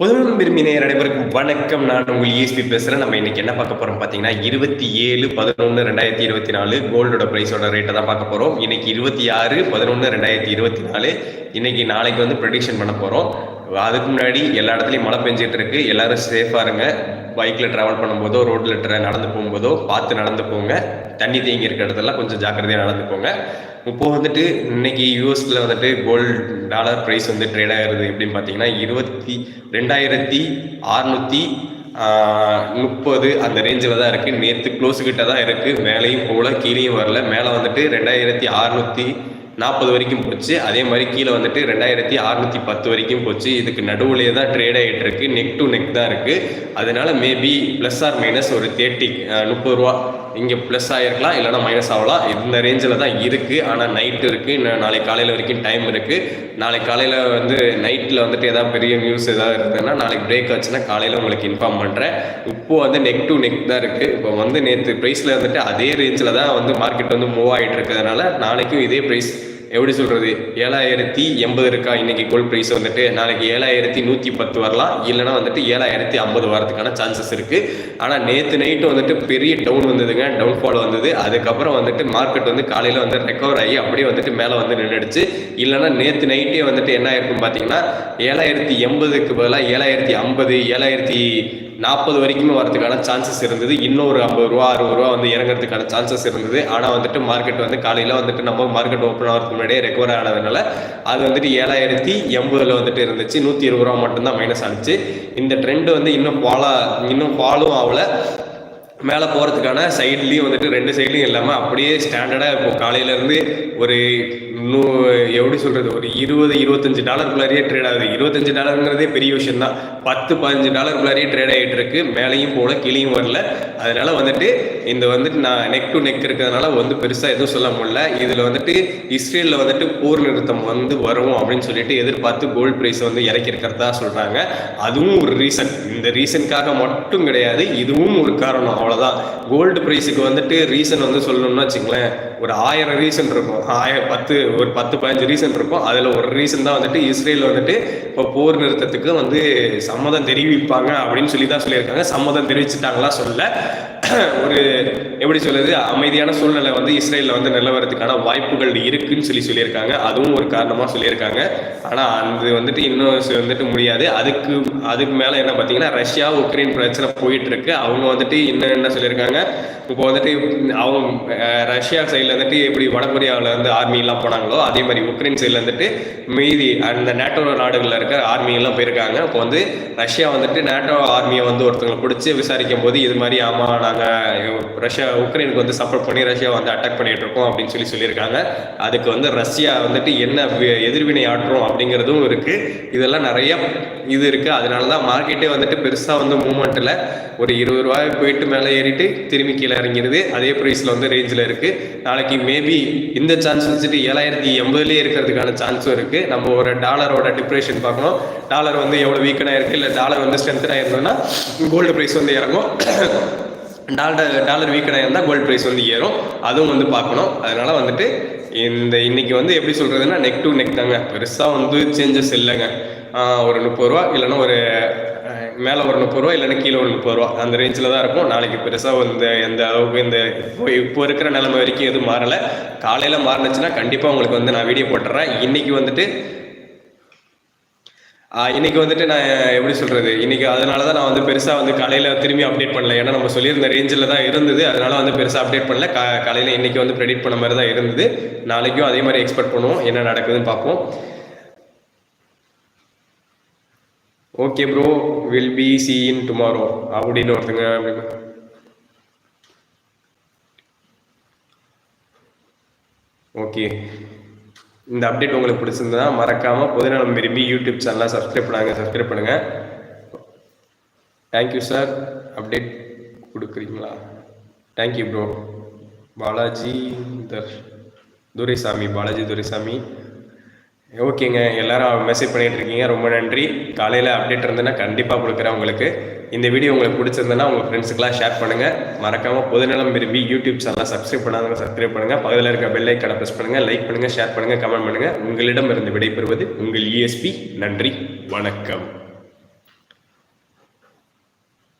பொதுநலம் விரும்பி அனைவருக்கும் வணக்கம். நான் உங்கள் ஈஸ்பி பேசுறேன். நம்ம இன்னைக்கு என்ன பார்க்க போறோம் பாத்தீங்கன்னா இருபத்தி ஏழு பதினொன்று ரெண்டாயிரத்தி இருபத்தி நாலு கோல்டோட பிரைஸோட ரேட்டை தான் பார்க்க போறோம். இன்னைக்கு இருபத்தி ஆறு பதினொன்று ரெண்டாயிரத்தி இருபத்தி நாலு. இன்னைக்கு நாளைக்கு வந்து ப்ரெடிக்ஷன் பண்ண போறோம். அதுக்கு முன்னாடி எல்லா இடத்துலையும் மழை பெஞ்சிட்டு இருக்கு. எல்லாரும் சேஃபா இருங்க. பைக்ல டிராவல் பண்ணும்போதோ ரோட்ல நடந்து போகும்போதோ பார்த்து நடந்து போங்க. தண்ணி தேங்கி இருக்கிற இடத்துல கொஞ்சம் ஜாக்கிரதையா நடந்து போங்க. இப்போ வந்துட்டு இன்னைக்கு யூஎஸ்ல வந்துட்டு கோல்டு டாலர் பிரைஸ் வந்து ட்ரேட் ஆகிறது எப்படின்னு பார்த்தீங்கன்னா இருபத்தி ரெண்டாயிரத்தி அறுநூத்தி முப்பது அந்த ரேஞ்சில் தான் இருக்கு. நேற்று க்ளோஸ் கிட்ட தான் இருக்கு. மேலேயும் போகல கீழேயும் வரல. மேலே வந்துட்டு ரெண்டாயிரத்தி அறுநூத்தி நாற்பது வரைக்கும் போச்சு. அதே மாதிரி கீழே வந்துட்டு ரெண்டாயிரத்தி அறுநூத்தி பத்து வரைக்கும் போச்சு. இதுக்கு நடுவுலேயே தான் ட்ரேட் ஆகிட்டு இருக்கு. நெக் டு நெக் தான் இருக்கு. அதனால மேபி ப்ளஸ் ஆர் மைனஸ் ஒரு தேர்ட்டி முப்பது ரூபா. இங்கே ப்ளஸ் ஆகிருக்கலாம் இல்லைனா மைனஸ் ஆகலாம். இந்த ரேஞ்சில் தான் இருக்குது ஆனால் நைட் இருக்குது இன்னும் நாளைக்கு காலையில் வரைக்கும் டைம் இருக்குது நாளைக்கு காலையில் வந்து நைட்டில் வந்துட்டு எதாவது பெரிய நியூஸ் எதாவது இருந்ததுன்னா நாளைக்கு பிரேக் ஆச்சுன்னா காலையில் உங்களுக்கு இன்ஃபார்ம் பண்ணுறேன் இப்போ வந்து நெக் டு நெக் தான் இருக்குது இப்போ வந்து நேற்று ப்ரைஸில் வந்துட்டு அதே ரேஞ்சில் தான் வந்து மார்க்கெட் வந்து மூவ் ஆகிட்டு இருக்கிறதுனால நாளைக்கும் இதே ப்ரைஸ் எப்படி சொல்றது? ஏழாயிரத்தி எண்பது இருக்கா? இன்னைக்கு கோல்ட் ப்ரைஸ் வந்துட்டு நாளைக்கு ஏழாயிரத்தி நூற்றி பத்து வரலாம். இல்லைன்னா வந்துட்டு ஏழாயிரத்தி ஐம்பது வரதுக்கான சான்சஸ் இருக்கு. ஆனால் நேற்று நைட்டு வந்துட்டு பெரிய டவுன் வந்ததுங்க. டவுன் ஃபால் வந்தது. அதுக்கப்புறம் வந்துட்டு மார்க்கெட் வந்து காலையில் வந்து ரெக்கவர் ஆகி அப்படியே வந்துட்டு மேலே வந்து நின்றுடுச்சு இல்லைன்னா நேற்று நைட்டே வந்துட்டு என்ன ஆயிருக்கும் பார்த்தீங்கன்னா ஏழாயிரத்தி எண்பதுக்கு பதிலாக ஏழாயிரத்தி ஐம்பது ஏழாயிரத்தி நாற்பது வரைக்குமே வரதுக்கான சான்சஸ் இருந்தது. இன்னும் ஒரு ஐம்பது ரூபா அறுபது ரூபா வந்து இறங்குறதுக்கான சான்சஸ் இருந்தது. ஆனால் வந்துட்டு மார்க்கெட் வந்து காலையில் வந்துட்டு நம்ம மார்க்கெட் ஓப்பன் ஆகிறதுக்கு முன்னாடியே ரெக்கவர் ஆனதுனால அது வந்துட்டு ஏழாயிரத்தி எண்பதுல வந்துட்டு இருந்துச்சு. நூற்றி இருபது ரூபா மட்டும்தான் மைனஸ் ஆனிச்சு. இந்த ட்ரெண்ட் வந்து இன்னும் ஃபாலோ இன்னும் ஃபாலும் ஆகல. மேலே போகிறதுக்கான சைட்லேயும் வந்துட்டு ரெண்டு சைட்லையும் இல்லாமல் அப்படியே ஸ்டாண்டர்டாக இப்போ காலையிலேருந்து ஒரு நூ எப்படி சொல்கிறது ஒரு இருபது இருபத்தஞ்சு டாலருக்குள்ளாரியே ட்ரேட் ஆகுது. இருபத்தஞ்சு டாலருங்கிறதே பெரிய விஷயம் தான் பத்து பதினஞ்சு டாலருக்குள்ளாரியே ட்ரேட் ஆகிட்டு இருக்கு. மேலேயும் போகல கீழேயும் வரல. அதனால வந்துட்டு இந்த வந்துட்டு நான் நெக் டு நெக் இருக்கிறதுனால வந்து பெருசாக எதுவும் சொல்ல முடியல. இதில் வந்துட்டு இஸ்ரேலில் வந்துட்டு போர் நிறுத்தம் வந்து வரும் அப்படின்னு சொல்லிட்டு எதிர்பார்த்து கோல்டு ப்ரைஸ் வந்து இறக்கி இருக்கிறதா சொல்கிறாங்க அதுவும் ஒரு ரீசன் இந்த ரீசனுக்காக மட்டும் கிடையாது. இதுவும் ஒரு காரணம். அவ்வளோதான் கோல்டு ப்ரைஸுக்கு வந்துட்டு ரீசன் வந்து சொல்லணும்னு வச்சுங்களேன் ஒரு ஆயிரம் ரீசன் இருக்கும். ஆயிரம் பத்து ஒரு பத்து பதினஞ்சு ரீசன் இருக்கும். அதில் ஒரு ரீசன் தான் வந்துட்டு இஸ்ரேல் வந்துட்டு இப்போ போர் நிறுத்தத்துக்கு வந்து சம்மதம் தெரிவிப்பாங்க அப்படின்னு சொல்லி தான் சொல்லியிருக்காங்க. சம்மதம் தெரிவிச்சுட்டாங்களா சொல்ல ஒரு எப்படி சொல்றது அமைதியான சூழ்நிலை வந்து இஸ்ரேலில் வந்து நிலவரத்துக்கான வாய்ப்புகள் இருக்குன்னு சொல்லி சொல்லியிருக்காங்க. அதுவும் ஒரு காரணமாக சொல்லியிருக்காங்க. ஆனால் அது வந்துட்டு இன்னும் வந்துட்டு முடியாது. அதுக்கு அதுக்கு மேலே என்ன பார்த்தீங்கன்னா ரஷ்யா உக்ரைன் பிரச்சனை போயிட்டு இருக்கு அவங்க வந்துட்டு இன்னும் என்ன சொல்லியிருக்காங்க? இப்போ வந்துட்டு அவங்க ரஷ்யா சைடில் வந்துட்டு எப்படி வடகொரியாவில் வந்து ஆர்மியெல்லாம் போனாங்களோ அதே மாதிரி உக்ரைன் சைடில் வந்துட்டு மீதி அந்த நேட்டோ நாடுகளில் இருக்க ஆர்மியெல்லாம் போயிருக்காங்க. இப்போ வந்து ரஷ்யா வந்துட்டு நேட்டோ ஆர்மியை வந்து ஒருத்தவங்களை பிடிச்சி விசாரிக்கும் போது இது மாதிரி ஆமாம் நாங்கள் ரஷ்யா உக்ரைனுக்கு வந்து சப்போர்ட் பண்ணி ரஷ்யா வந்து அட்டாக் பண்ணிட்டு இருக்கோம் அப்படின்னு சொல்லி சொல்லியிருக்காங்க. அதுக்கு வந்து ரஷ்யா வந்துட்டு என்ன எதிர்வினை ஆற்றுறோம் அப்படிங்கிறதும் இருக்கு. இதெல்லாம் நிறைய இது இருக்கு. அதனால தான் மார்க்கெட்டே வந்துட்டு பெருசாக வந்து மூமெண்ட்டில் ஒரு இருபது ரூபாய் போயிட்டு மேலே ஏறிட்டு திரும்பி கீழே இறங்கிடுது. அதே ப்ரைஸில் வந்து ரேஞ்சில் இருக்கு. நாளைக்கு மேபி இந்த சான்ஸ் வச்சுட்டு ஏழாயிரத்தி எண்பதுலேயே இருக்கிறதுக்கான சான்ஸும் இருக்கு. நம்ம ஒரு டாலரோட டிப்ரெஷன் பார்க்கணும். டாலர் வந்து எவ்வளோ வீக்கனாக இருக்கு? இல்லை டாலர் வந்து ஸ்ட்ரென்த்னாக இருந்ததுன்னா கோல்டு ப்ரைஸ் வந்து இறங்கும். டாலர் டாலர் வீக்கடாக இருந்தால் கோல்டு ப்ரைஸ் வந்து ஏறும். அதுவும் வந்து பார்க்கணும். அதனால வந்துட்டு இந்த இன்னைக்கு வந்து எப்படி சொல்றதுன்னா நெக் டு நெக் தாங்க. பெருசாக வந்து சேஞ்சஸ் இல்லைங்க. ஒரு முப்பது ரூபா இல்லைன்னா ஒரு மேலே ஒரு முப்பது ரூபா இல்லைன்னா கீழே ஒரு முப்பது ரூபா. அந்த ரேஞ்சில் தான் இருக்கும். நாளைக்கு பெருசாக வந்து எந்த அளவுக்கு இந்த இப்போ இப்போ இருக்கிற நிலைமை வரைக்கும் எதுவும் மாறலை. காலையில் மாறினுச்சுன்னா கண்டிப்பாக உங்களுக்கு வந்து நான் வீடியோ போட்டுறேன். இன்னைக்கு வந்துட்டு இன்னைக்கு வந்துட்டு நான் எப்படி சொல்றது? இன்னைக்கு அதனால தான் நான் வந்து பெருசா வந்து காலையில திரும்பி அப்டேட் பண்ணல. ஏன்னா நம்ம சொல்லியிருந்த ரேஞ்சில் தான் இருந்தது. அதனால வந்து பெருசா அப்டேட் பண்ணல. கா காலையில இன்னைக்கு வந்து ப்ரெடிட் பண்ண மாதிரி தான் இருந்தது. நாளைக்கும் அதே மாதிரி எக்ஸ்பெக்ட் பண்ணுவோம். என்ன நடக்குதுன்னு பார்ப்போம். Okay bro will be see in tomorrow அப்படின்னு ஒருத்தங்க அப்படின்னு ஓகே இந்த அப்டேட் உங்களுக்கு பிடிச்சிருந்தா மறக்காம பொதுநலம் விரும்பி யூடியூப் சேனலாக சப்ஸ்கிரைப் பண்ணாங்க சப்ஸ்கிரைப் பண்ணுங்க. தேங்க்யூ சார் அப்டேட் கொடுக்குறீங்களா? தேங்க்யூ ப்ரோ பாலாஜி தர் துரைசாமி பாலாஜி துரைசாமி. ஓகேங்க எல்லாரும் மெசேஜ் பண்ணிட்டு இருக்கீங்க. ரொம்ப நன்றி. காலையில் அப்டேட் இருந்ததுன்னா கண்டிப்பாக கொடுக்குறேன் உங்களுக்கு. இந்த வீடியோ உங்களுக்கு பிடிச்சிருந்ததுன்னா உங்கள் ஃப்ரெண்ட்ஸுக்கெல்லாம் ஷேர் பண்ணுங்கள் மறக்காமல் பொதுநலம் விரும்பி யூடியூப் சேனலாக சப்ஸ்கிரைப் பண்ணாதவங்க சப்ஸ்கிரைப் பண்ணுங்கள் பக்கத்தில் இருக்க பெல் ஐக்கனை ப்ரெஸ் பண்ணுங்கள் லைக் பண்ணுங்கள் ஷேர் பண்ணுங்கள் கமெண்ட் பண்ணுங்கள் உங்களிடம் இருந்து விடைபெறுவது உங்கள் இஎஸ்பி நன்றி வணக்கம்.